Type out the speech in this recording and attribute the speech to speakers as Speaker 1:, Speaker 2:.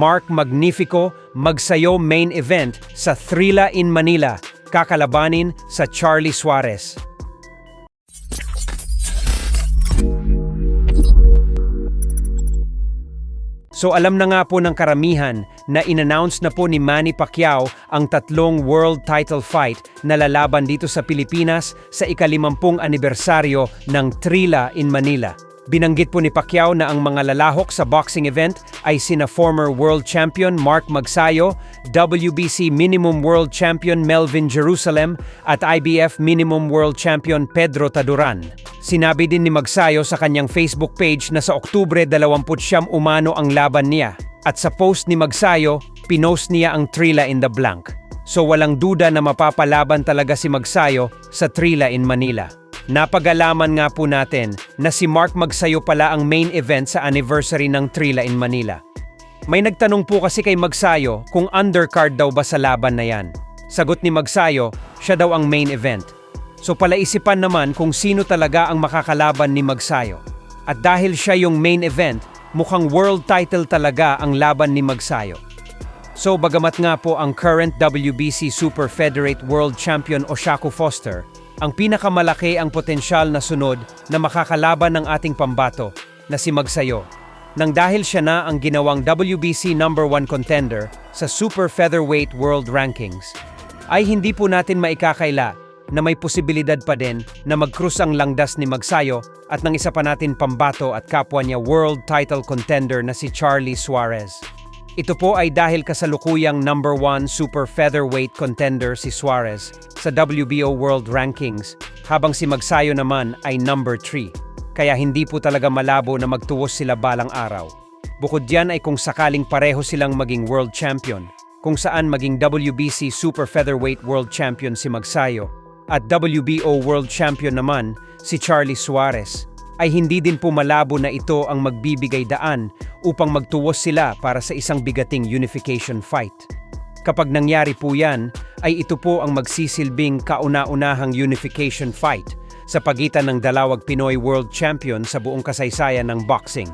Speaker 1: Mark Magnifico magsayo main event sa Thrilla in Manila, kakalabanin sa Charlie Suarez. So alam na nga po ng karamihan na inannounce na po ni Manny Pacquiao ang tatlong world title fight na lalaban dito sa Pilipinas sa ikalimampung anibersaryo ng Trila in Manila. Binanggit po ni Pacquiao na ang mga lalahok sa boxing event ay sina former world champion Mark Magsayo, WBC minimum world champion Melvin Jerusalem at IBF minimum world champion Pedro Taduran. Sinabi din ni Magsayo sa kanyang Facebook page na sa Oktubre 29 umano ang laban niya. At sa post ni Magsayo, pinost niya ang Trila in the Blank. So walang duda na mapapalaban talaga si Magsayo sa Trila in Manila. Napagalaman nga po natin na si Mark Magsayo pala ang main event sa anniversary ng Trila in Manila. May nagtanong po kasi kay Magsayo kung undercard daw ba sa laban na yan. Sagot ni Magsayo, siya daw ang main event. So palaisipan naman kung sino talaga ang makakalaban ni Magsayo. At dahil siya yung main event, mukhang world title talaga ang laban ni Magsayo. So bagamat nga po ang current WBC Super Featherweight World Champion Oshaku Foster, ang pinakamalaki ang potensyal na sunod na makakalaban ng ating pambato na si Magsayo. Nang dahil siya na ang ginawang WBC number 1 contender sa Super Featherweight World Rankings, ay hindi po natin maikakaila na may posibilidad pa din na mag-cruise ang langdas ni Magsayo at ng isa pa natin pambato at kapwa niya world title contender na si Charlie Suarez. Ito po ay dahil kasalukuyang number 1 super featherweight contender si Suarez sa WBO World Rankings habang si Magsayo naman ay number 3. Kaya hindi po talaga malabo na magtuwos sila balang araw. Bukod diyan ay kung sakaling pareho silang maging world champion, kung saan maging WBC Super Featherweight World Champion si Magsayo at WBO World Champion naman si Charlie Suarez, ay hindi din po malabo na ito ang magbibigay daan upang magtuwos sila para sa isang bigating unification fight. Kapag nangyari po yan, ay ito po ang magsisilbing kauna-unahang unification fight sa pagitan ng dalawag Pinoy World Champion sa buong kasaysayan ng boxing.